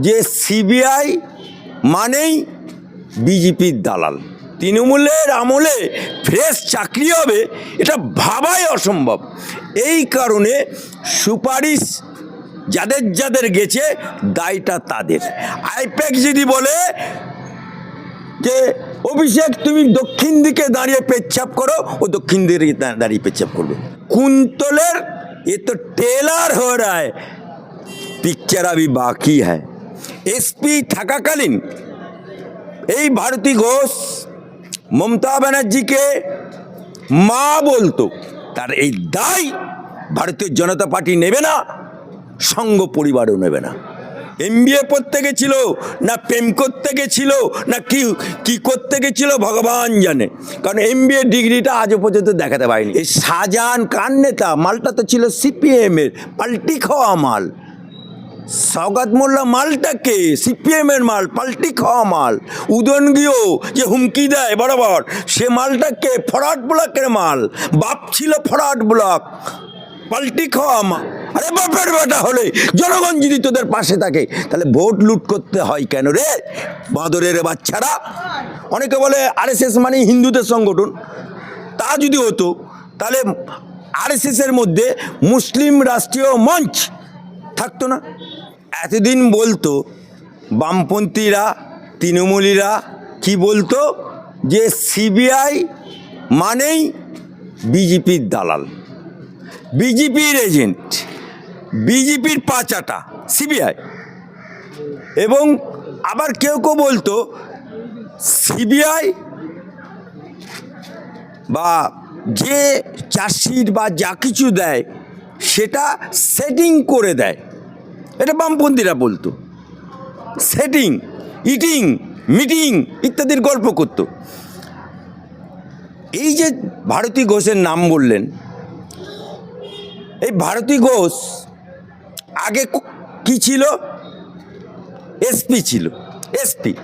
যে সিবিআই মানেই বিজেপির দালাল। তৃণমূলের আমলে ফ্রেশ চাকরি হবে, এটা ভাবাই অসম্ভব। এই কারণে সুপারিশ যাদের যাদের গেছে, দায়টা তাদের। আইপ্যাক যদি বলে যে, অভিষেক, তুমি দক্ষিণ দিকে দাঁড়িয়ে পেচ্ছাপ করো ও দক্ষিণ দিকে দাঁড়িয়ে পেচ্ছাপ করবে। কুন্তলের, এ তো টেলার হয়ে রা है পিকচার আবি বাকি হ্যায়। এসপি থাকাকালীন এই ভারতী ঘোষ মমতা ব্যানার্জিকে মা বলতো, তার এই দায় ভারতীয় জনতা পার্টি নেবে না, সঙ্গ পরিবারও নেবে না। এম এমবিএ পড়তে গেছিল, না প্রেম করতে গেছিল, না কি কি করতে গেছিল ভগবান জানে। কারণ এম এমবিএ ডিগ্রিটা আজও পর্যন্ত দেখাতে পারিনি। এই শাহজাহান, কার নেতা? মালটা তো ছিল সিপিএমের পাল্টি খাওয়া মাল। সৌগত মোল্লা মালটাকে সিপিএমের মাল, পাল্টি খাওয়া মাল উদনগিও যে হুমকি দেয় বরাবর, সে মালটাকে ফরাট ব্লকের মাল, বাপ ছিল ফরাট ব্লক, পাল্টি খাওয়া মাল। আরে বাপের বেটা হলে জনগণ যদি তোদের পাশে থাকে, তাহলে ভোট লুট করতে হয় কেন রে? বাঁদরের বাচ্চারা। অনেকে বলে আরএসএস মানে হিন্দুদের সংগঠন। তা যদি হতো, তাহলে আর এস আরএসএসের মধ্যে মুসলিম রাষ্ট্রীয় মঞ্চ থাকতো না। এতদিন বলতো, বামপন্থীরা, তৃণমূলীরা কি বলতো যে সিবিআই মানেই বিজেপির দালাল। বিজেপির এজেন্ট, বিজেপির পাচাটা সিবিআই। এবং আবার কেউ কেউ বলতো, সিবিআই বা যে চাষির বা যা কিছু দেয়, সেটা সেটিং করে দেয়। এটা বামপন্থীরা বলতো। সেটিং ইটিং মিটিং ইত্যাদির গল্প করতো। এই যে ভারতী ঘোষের নাম বললেন, এই ভারতী ঘোষ আগে ক- ছিল? এসপি ছিল এসপি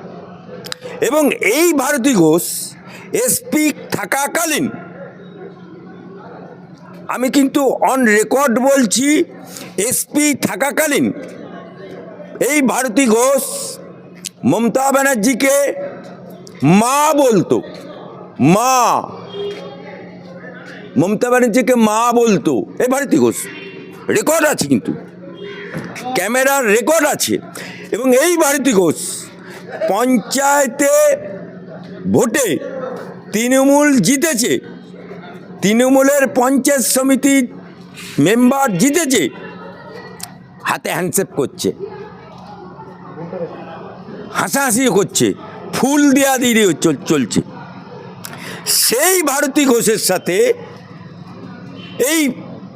এবং এই ভারতী ঘোষ এসপি থাকাকালীন আমি কিন্তু অন রেকর্ড বলছি এসপি থাকাকালীন এই ভারতী ঘোষ, মমতা ব্যানার্জিকে মা বলতো, মা। মমতা ব্যানার্জিকে মা বলতো এ ভারতী ঘোষ। রেকর্ড আছে কিন্তু। ক্যামেরার রেকর্ড আছে। এবং এই ভারতী ঘোষ পঞ্চায়েতে ভোটে তৃণমূল জিতেছে। তৃণমূলের পঞ্চায়েত সমিতির মেম্বার জিতেছে, হাতে হ্যান্ডশেপ করছে, হাসাহাসি করছে, ফুল দেয়া দিয়ে চলছে। সেই ভারতী ঘোষের সাথে এই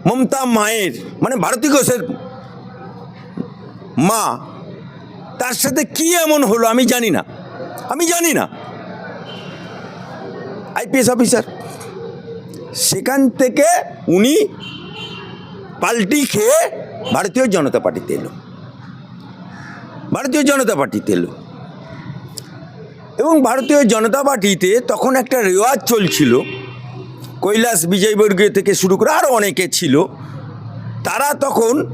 মমতা মায়ের মানে ভারতী ঘোষের মা, তার সাথে কি এমন হলো আমি জানি না, আমি জানি না। IPS officer. সেখান থেকে উনি পাল্টি খেয়ে ভারতীয় জনতা পার্টিতে এলো। ভারতীয় জনতা পার্টিতে এলো। এবং ভারতীয় জনতা পার্টিতে তখন একটা রেওয়াজ চলছিল। কৈলাস বিজয়বর্গীয় থেকে শুরু করে আরও অনেকে ছিল। তারা তখন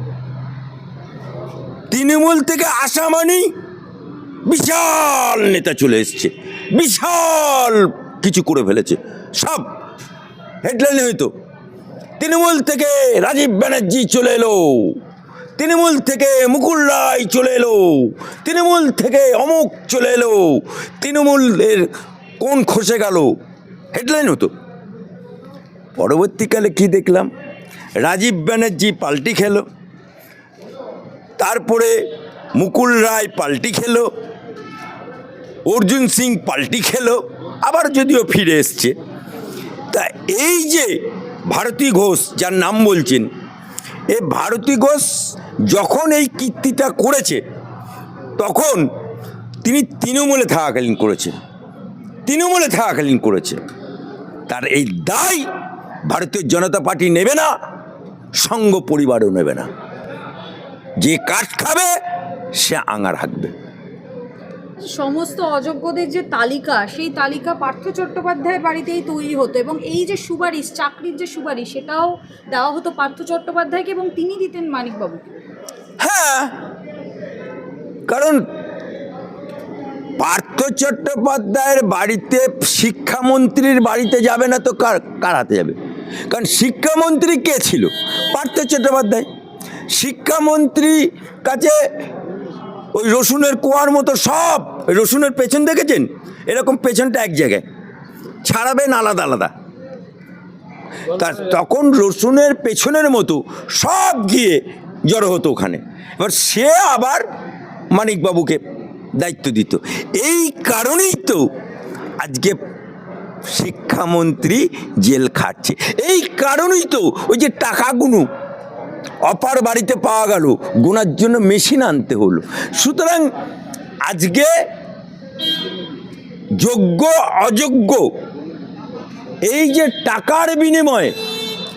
তৃণমূল থেকে আসা মানেই বিশাল নেতা চলে এসছে। বিশাল কিছু করে ফেলেছে। সব হেডলাইনে হয়তো তৃণমূল থেকে রাজীব ব্যানার্জি চলে এলো। তৃণমূল থেকে মুকুল রায় চলে এলো। তৃণমূল থেকে অমুক চলে এলো। তৃণমূলের কোন খসে গেল? হেডলাইন হতো। পরবর্তীকালে কি দেখলাম? রাজীব ব্যানার্জি পাল্টি খেলো। তারপরে মুকুল রায় পাল্টি খেলো। অর্জুন সিং পাল্টি খেলো। আবার যদিও ফিরে এসছে। তা এই যে ভারতী ঘোষ, যার নাম বলছেন, এ ভারতী ঘোষ যখন এই কীর্তিটা করেছে, তখন তিনি তৃণমূলে থাকাকালীন করেছেন তৃণমূলে থাকাকালীন করেছে। তার এই দায় ভারতীয় জনতা পার্টি নেবে না সঙ্গ পরিবারও নেবে না। যে কাঠ খাবে, সে আঙার হাঁকবে। সমস্ত অযোগ্যদের যে তালিকা, সেই তালিকা পার্থ চট্টোপাধ্যায়ের বাড়িতেই তৈরি হতো এবং এই যে সুপারিশ, চাকরির যে সুপারিশ, সেটাও দেওয়া হতো পার্থ চট্টোপাধ্যায়কে এবং তিনি দিতেন মানিকবাবুকে। হ্যাঁ কারণ পার্থ চট্টোপাধ্যায়ের বাড়িতে শিক্ষামন্ত্রীর বাড়িতে যাবে না তো কার কার হাতে যাবে? কারণ শিক্ষামন্ত্রী কে ছিল? পার্থ চট্টোপাধ্যায়। শিক্ষামন্ত্রী কাছে ওই রসুনের কোয়ার মতো সব রসুনের পেছন দেখেছেন? এরকম পেছনটা এক জায়গায়। ছাড়াবেন আলাদা আলাদা। তার তখন রসুনের পেছনের মতো সব গিয়ে জড়ো হতো ওখানে। এবার সে আবার মানিকবাবুকে দায়িত্ব দিত। এই কারণেই তো আজকে শিক্ষামন্ত্রী জেল খাটছে। এই কারণেই তো ওই যে টাকাগুলো অপার বাড়িতে পাওয়া গেল, গোনার জন্য মেশিন আনতে হলো। সুতরাং আজকে যোগ্য, অযোগ্য, এই যে টাকার বিনিময়ে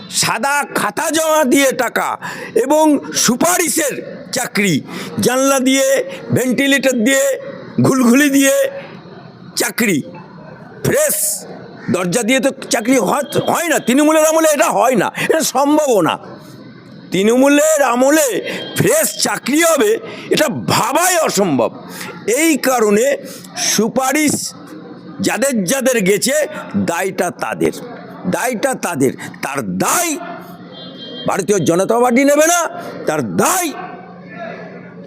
সাদা খাতা জমা দিয়ে টাকা এবং সুপারিশের চাকরি, জানলা দিয়ে ভেন্টিলেটর দিয়ে, ঘুলঘুলি দিয়ে চাকরি ফ্রেশ দরজা দিয়ে তো চাকরি হয়- না, তৃণমূলের আমলে এটা হয় না, এটা সম্ভবও না। তৃণমূলের আমলে ফ্রেশ চাকরি হবে, এটা ভাবাই অসম্ভব। এই কারণে সুপারিশ যাদের যাদের গেছে, দায়টা তাদের দায়টা তাদের। তার দায় ভারতীয় জনতা পার্টি নেবে না, তার দায়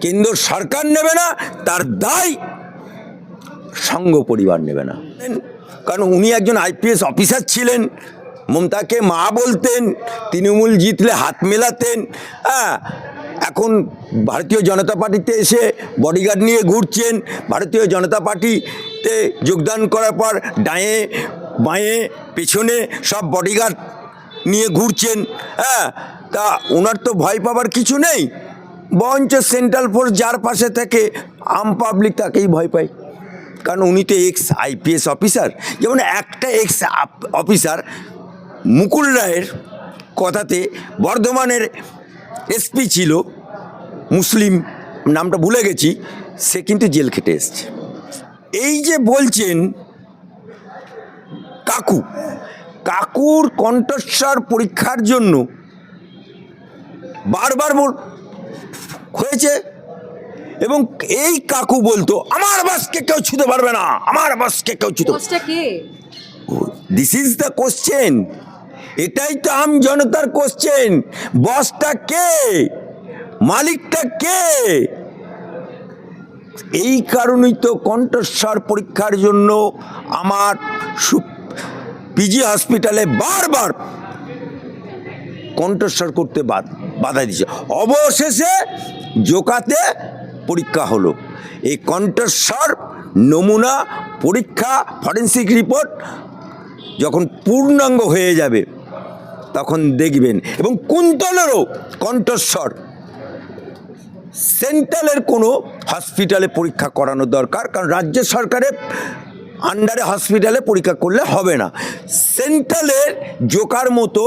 কেন্দ্র সরকার নেবে না, তার দায় সঙ্গ পরিবার নেবে না। কারণ উনি একজন আইপিএস অফিসার ছিলেন। মমতাকে মা বলতেন, তৃণমূল জিতলে হাত মেলাতেন হ্যাঁ? এখন ভারতীয় জনতা পার্টিতে এসে বডিগার্ড নিয়ে ঘুরছেন, ভারতীয় জনতা পার্টিতে যোগদান করার পর ডায়ে, বাঁয়ে, পেছনে সব বডিগার্ড নিয়ে ঘুরছেন হ্যাঁ? তা ওনার তো ভয় পাবার কিছু নেই। বরঞ্চ সেন্ট্রাল ফোর্স যার পাশে থাকে, আম পাবলিক তাকেই ভয় পায়। কারণ উনি তো এক্স আইপিএস অফিসার যেমন একটা এক্স অফিসার মুকুল রায়ের কথাতে বর্ধমানের এসপি ছিল মুসলিম নামটা ভুলে গেছি সে কিন্তু জেল খেটে এসছে। এই যে বলছেন কাকু কাকুর কণ্ঠস্বর পরীক্ষার জন্য বারবার বল হয়েছে? এবং এই কাকু বলতো আমার বাসকে কেউ ছুতে পারবে না আমার বাসকে কেউ ছুতে দিস ইজ দ্য কোশ্চেন এটাই তো আম জনতার কোশ্চেন বসটা কে? মালিকটা কে? এই কারণেই তো কণ্ঠস্বর পরীক্ষার জন্য আমার পিজি হসপিটালে বারবার কণ্ঠস্বর করতে বাধা দিচ্ছে অবশেষে জোকাতে পরীক্ষা হলো। এই কণ্ঠস্বর নমুনা পরীক্ষা ফরেন্সিক রিপোর্ট যখন পূর্ণাঙ্গ হয়ে যাবে তখন দেখবেন। এবং কুন্তলেরও কণ্ঠস্বর। সেন্ট্রালের কোনো হসপিটালে পরীক্ষা করানো দরকার, কারণ রাজ্য সরকারের আন্ডারে হসপিটালে পরীক্ষা করলে হবে না। সেন্ট্রালের জোকার মতো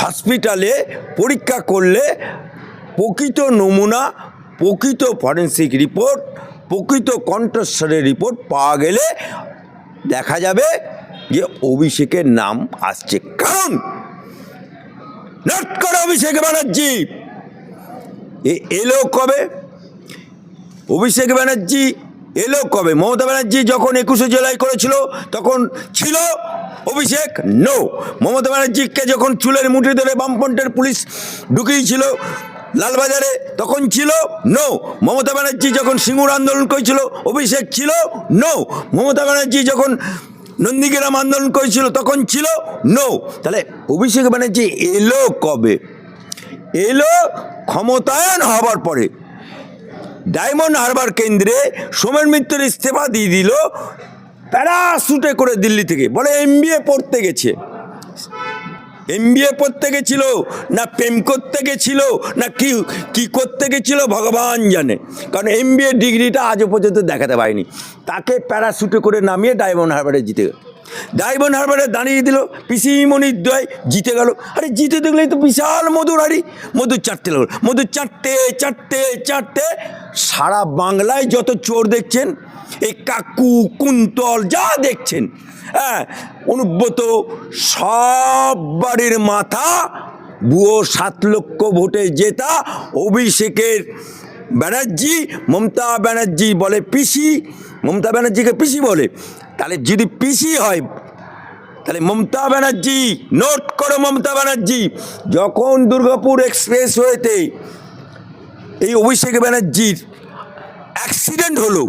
হসপিটালে পরীক্ষা করলে প্রকৃত নমুনা, প্রকৃত ফরেন্সিক রিপোর্ট, প্রকৃত কণ্ঠস্বরের রিপোর্ট পাওয়া গেলে দেখা যাবে যে অভিষেকের নাম আসছে। কারণ নট করে অভিষেক ব্যানার্জি। এ এলো কবে? অভিষেক ব্যানার্জি এলো কবে? মমতা ব্যানার্জি যখন একুশে জুলাই করেছিল, তখন ছিল অভিষেক? নো মমতা ব্যানার্জিকে যখন চুলের মুঠি ধরে বামপন্থের পুলিশ ঢুকিয়েছিল লালবাজারে, তখন ছিল নো মমতা ব্যানার্জি যখন সিঙ্গুর আন্দোলন করেছিল, অভিষেক ছিল নো মমতা ব্যানার্জি যখন নন্দীগ্রাম আন্দোলন করেছিল, তখন ছিল নো। তাহলে অভিষেক ব্যানার্জি এলো কবে? এলো ক্ষমতায়ন হবার পরে। ডায়মন্ড হারবার কেন্দ্রে সোমেন মিত্র ইস্তফা দিয়ে দিল প্যারাশুটে করে দিল্লি থেকে। বলে এমবিএ পড়তে গেছে। এমবিএ পড়তে গেছিল, না প্রেম করতে গেছিল, না কি কি করতে গেছিল ভগবান জানে। কারণ এমবিএ ডিগ্রিটা আজও পর্যন্ত দেখাতে পায়নি তাকে প্যারাশুটে করে নামিয়ে ডায়মন্ড হারবারে জিতে গেল। ডায়মন্ড হারবারে দাঁড়িয়ে দিল পিসিমণির দয় জিতে গেল। আরে জিতে দেখলেই তো বিশাল মধুর হাড়ি। মধুর চারটে লাগল। মধুর চারটে চারটে চারটে সারা বাংলায় যত চোর দেখছেন এই কাকু, কুন্তল যা দেখছেন হ্যাঁ অনুব্রত সব বাড়ির মাথা, বুয়ো সাত লক্ষ ভোটে জেতা, অভিষেকের ব্যানার্জি, মমতা ব্যানার্জি বলে পিসি, মমতা ব্যানার্জিকে পিসি বলে। তাহলে যদি পিসি হয়, তাহলে মমতা ব্যানার্জি, নোট করো মমতা ব্যানার্জি। যখন দুর্গাপুর এক্সপ্রেস ওয়েতে এই অভিষেক ব্যানার্জির অ্যাক্সিডেন্ট হলো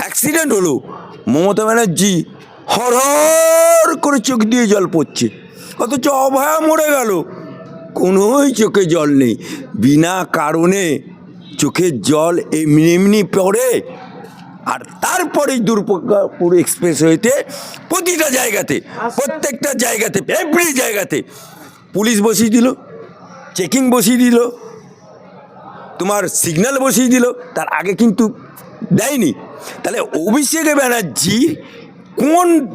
অ্যাক্সিডেন্ট হলো, মমতা ব্যানার্জি হরহর করে চোখ দিয়ে জল পড়ছে। অথচ অভয়া মরে গেল। কোনোই চোখে জল নেই। বিনা কারণে চোখের জল এমনি এমনি পড়ে। আর তারপরেই দুর্গাপুর এক্সপ্রেস হইতে প্রতিটা জায়গাতে প্রত্যেকটা জায়গাতে এভরি জায়গাতে। পুলিশ বসিয়ে দিল চেকিং বসিয়ে দিল তোমার সিগন্যাল বসিয়ে দিল তার আগে কিন্তু দেয়নি। তাহলে অভিষেক ব্যানার্জি কোন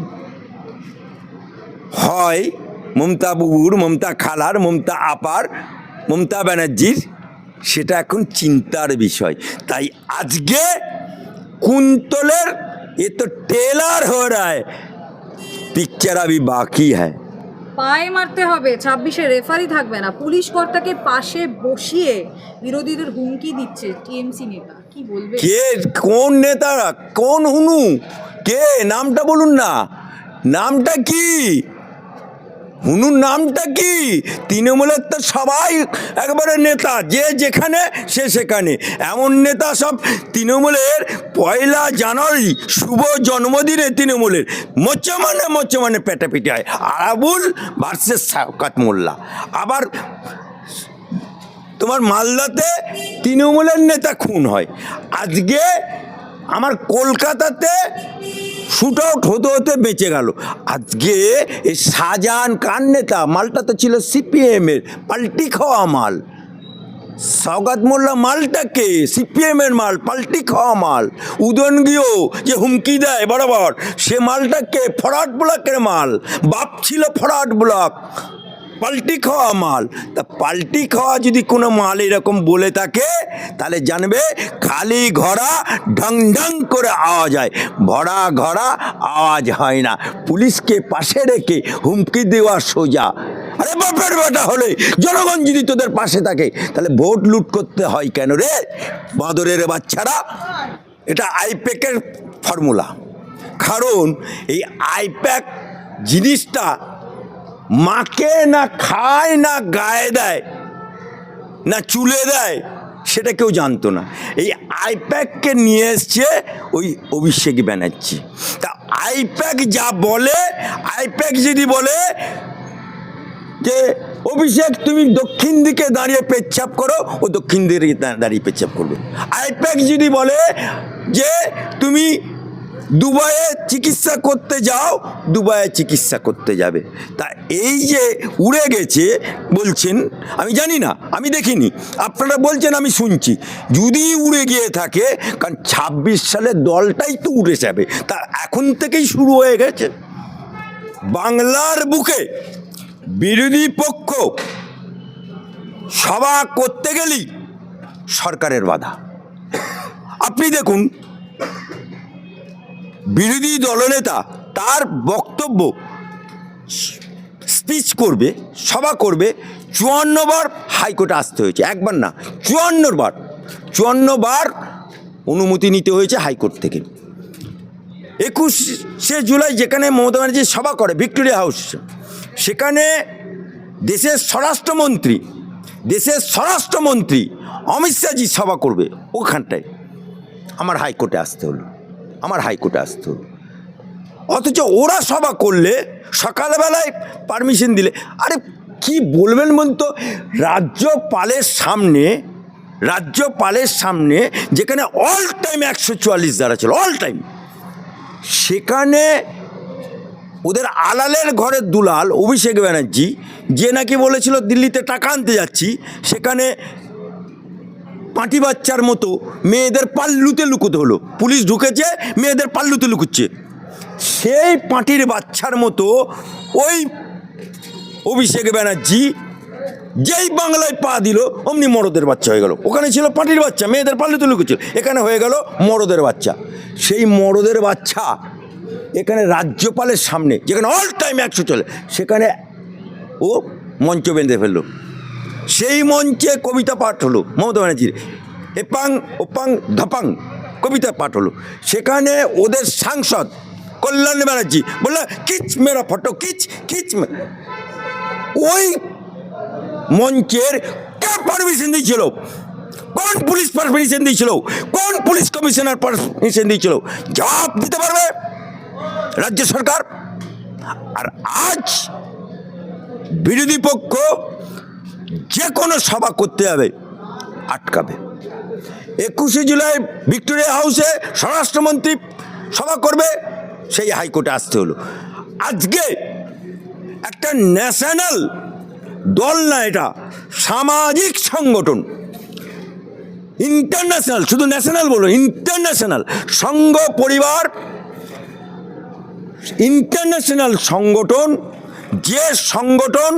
হয়? মমতা বুবুর, মমতা খালার, মমতা আপার, মমতা ব্যানার্জির? সেটা এখন চিন্তার বিষয়। তাই আজকে কুন্তলের, এ তো টেলার হয়ে রা পিকচার আবি বাকি হ্যায়। পায়ে মারতে হবে। ছাব্বিশে রেফারি থাকবে না। পুলিশ কর্তাকে পাশে বসিয়ে বিরোধীদের হুমকি দিচ্ছে টিএমসি নেতা। কি বলবে? কে? কোন নেতারা? কোন হুনু? কে? নামটা বলুন না। নামটা কি? হুনুর নামটা কি? তৃণমূলের তো সবাই একবারে নেতা, যে যেখানে সে সেখানে। এমন নেতা সব তৃণমূলের পয়লা জানুয়ারি শুভ জন্মদিনে তৃণমূলের। মোচে মানে মোচে মানে পেটাপিটি হয়। আরাবুল ভার্সেস শাওকাত মোল্লা। আবার তোমার মালদাতে তৃণমূলের নেতা খুন হয়। আজকে আমার কলকাতাতে শুট আউট হতে হতে বেঁচে গেল। আজকে এই শাহজাহান কার নেতা? মালটা তো ছিল সিপিএমের পাল্টি খাওয়া মাল। সৌগত মোল্লা মালটাকে সিপিএমের মাল, পাল্টি খাওয়া মাল। উদনগিও যে হুমকি দেয়, বরাবর। সে মালটাকে ফরাট ব্লকের মাল। বাপ ছিল ফরাট ব্লক। পাল্টি খাওয়া মাল। তা পাল্টি খাওয়া যদি কোনো মাল এরকম বলে থাকে, তাহলে জানবে খালি ঘোড়া ঢং ঢং করে আওয়াজ হয়। ভরা ঘোড়া আওয়াজ হয় না। পুলিশকে পাশে রেখে হুমকি দেওয়া সোজা। আরে বাপের বেটা হলে জনগণ যদি তোদের পাশে থাকে, তাহলে ভোট লুট করতে হয় কেন রে? বাঁদরের বাচ্চারা। এটা আইপ্যাকের ফর্মুলা। কারণ এই আইপ্যাক জিনিসটা মাকে না খায় না গায়ে দেয়, না চুলে দেয়, সেটা কেউ জানতো না। এই আইপ্যাককে নিয়ে এসছে ওই অভিষেক ব্যানার্জি। তা আইপ্যাক যা বলে, আইপ্যাক যদি বলে যে, অভিষেক, তুমি দক্ষিণ দিকে দাঁড়িয়ে পেচ্ছাপ করো, ও দক্ষিণ দিকে দাঁড়িয়ে পেচ্ছাপ করবে। আইপ্যাক যদি বলে যে, তুমি দুবাইয়ে চিকিৎসা করতে যাও, দুবাইয়ে চিকিৎসা করতে যাবে। তা এই যে উড়ে গেছে, বলছেন, আমি জানি না, আমি দেখিনি। আপনারা বলছেন, আমি শুনছি। যদি উড়ে গিয়ে থাকে, কারণ ছাব্বিশ সালে দলটাই তো উড়ে যাবে। তা এখন থেকেই শুরু হয়ে গেছে। বাংলার বুকে বিরোধী পক্ষ সভা করতে গেলেই সরকারের বাধা। আপনি দেখুন বিরোধী দলনেতা তার বক্তব্য স্পিচ করবে, সভা করবে, চুয়ান্ন বার হাইকোর্টে আসতে হয়েছে, একবার না, চুয়ান্ন বার চুয়ান্ন বার অনুমতি নিতে হয়েছে হাইকোর্ট থেকে। একুশে জুলাই যেখানে মমতা ব্যানার্জি সভা করে, ভিক্টোরিয়া হাউস, সেখানে দেশের স্বরাষ্ট্রমন্ত্রী দেশের স্বরাষ্ট্রমন্ত্রী অমিত শাহজি সভা করবে, ওখানটায়, আমার হাইকোর্টে আসতে হলো। আমার হাইকোর্টে আসতে। অথচ ওরা সভা করলে, সকালবেলায় পারমিশন দিলে। আরে কি বলবেন বলুন তো? রাজ্যপালের সামনে রাজ্যপালের সামনে যেখানে অল টাইম একশো চুয়াল্লিশ দ্বারা ছিল অল টাইম সেখানে ওদের আলালের ঘরের দুলাল অভিষেক ব্যানার্জি, যে নাকি বলেছিল দিল্লিতে টাকা আনতে যাচ্ছি, সেখানে পাঁটি বাচ্চার মতো মেয়েদের পাল্লুতে লুকোতে হলো। পুলিশ ঢুকেছে, মেয়েদের পাল্লুতে লুকুচ্ছে। সেই পাঁটির বাচ্চার মতো ওই অভিষেক ব্যানার্জি যেই বাংলায় পা দিল, অমনি মরদের বাচ্চা হয়ে গেল। ওখানে ছিল পাটির বাচ্চা, মেয়েদের পাল্লুতে লুকুচ্ছিল এখানে হয়ে গেল মরদের বাচ্চা। সেই মরদের বাচ্চা এখানে রাজ্যপালের সামনে, যেখানে অল টাইম একশো চলে, সেখানে ও মঞ্চ বেঁধে ফেলল। সেই মঞ্চে কবিতা পাঠ হলো, মমতা ব্যানার্জির। এপাং, ওপাং, ধাপাং, কবিতা পাঠ হলো। সেখানে ওদের সাংসদ কল্যাণ ব্যানার্জি বলল, কিচ মেরা ফটো, কিচ কিচ ওই মঞ্চের কে পারমিশন দিয়েছিল? কোন পুলিশ পারমিশন দিয়েছিল? কোন পুলিশ কমিশনার পারমিশন দিয়েছিল? জবাব দিতে পারবে রাজ্য সরকার? আর আজ বিরোধী পক্ষ যে কোনো সভা করতে যাবে আটকাবে। একুশে জুলাই ভিক্টোরিয়া হাউসে স্বরাষ্ট্রমন্ত্রী সভা করবে, সেই হাইকোর্টে আসতে হলো। আজকে একটা ন্যাশনাল দল না এটা, সামাজিক সংগঠন, ইন্টারন্যাশনাল, শুধু ন্যাশনাল বলো ইন্টারন্যাশনাল সংঘ পরিবার, ইন্টারন্যাশনাল সংগঠন, যে সংগঠন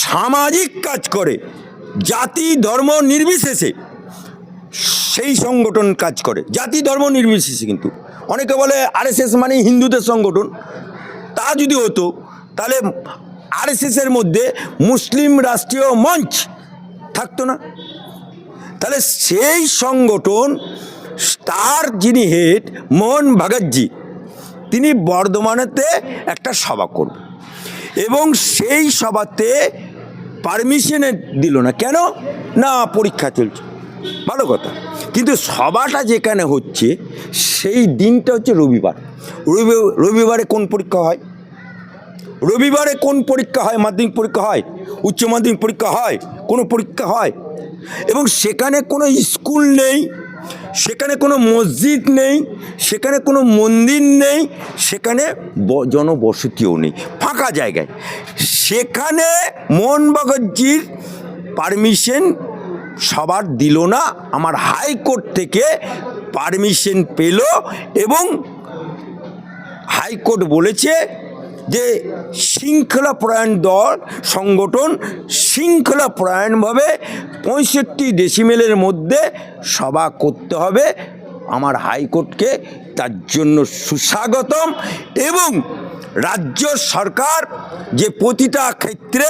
সামাজিক কাজ করে, জাতি ধর্ম নির্বিশেষে সেই সংগঠন কাজ করে। জাতি ধর্ম নির্বিশেষে কিন্তু। অনেকে বলে আরএসএস মানে হিন্দুদের সংগঠন। তা যদি হতো, তাহলে আরএসএসের মধ্যে মুসলিম রাষ্ট্রীয় মঞ্চ থাকতো না। তাহলে সেই সংগঠন, তার যিনি হেড, মোহন ভাগতজি, তিনি বর্ধমানেতে একটা সভা করবে। এবং সেই সভাতে পারমিশনে দিল না। কেন? না, পরীক্ষা চলছে। ভালো কথা। কিন্তু সভাটা যেখানে হচ্ছে, সেই দিনটা হচ্ছে রবিবার। রবি, রবিবারে কোন পরীক্ষা হয়? রবিবারে কোন পরীক্ষা হয়? মাধ্যমিক পরীক্ষা হয়? উচ্চ মাধ্যমিক পরীক্ষা হয়? কোনো পরীক্ষা হয়? এবং সেখানে কোনো স্কুল নেই, সেখানে কোনো মসজিদ নেই সেখানে কোনো মন্দির নেই, সেখানে জনবসতিও নেই, ফাঁকা জায়গায়। সেখানে মোহন ভগতজির পারমিশন সবার দিল না, আমার হাইকোর্ট থেকে পারমিশন পেল এবং হাইকোর্ট বলেছে যে শৃঙ্খলা পরায়ণ দল, সংগঠন শৃঙ্খলা পরায়ণভাবে পঁয়ষট্টি ডেসিমেলের মধ্যে সভা করতে হবে। আমার হাইকোর্টকে তার জন্য সুস্বাগতম এবং রাজ্য সরকার যে প্রতিটা ক্ষেত্রে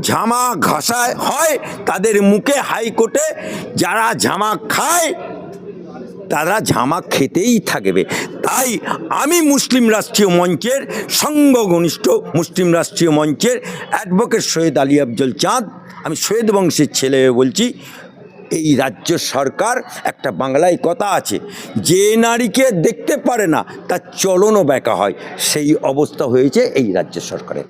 ঝামা ঘষায় হয়, তাদের মুখে হাইকোর্টে যারা ঝামা খায়, তারা ঝামা খেতেই থাকবে। তাই আমি মুসলিম রাষ্ট্রীয় মঞ্চের সঙ্গ ঘনিষ্ঠ মুসলিম রাষ্ট্রীয় মঞ্চের অ্যাডভোকেট সৈয়দ আলী আফজল চাঁদ, আমি সৈয়দ বংশের ছেলে বলছি এই রাজ্য সরকার একটা বাংলায় কথা আছে, যে নারীকে দেখতে পারে না, তার চলনও ব্যাকা হয়। সেই অবস্থা হয়েছে এই রাজ্য সরকারের।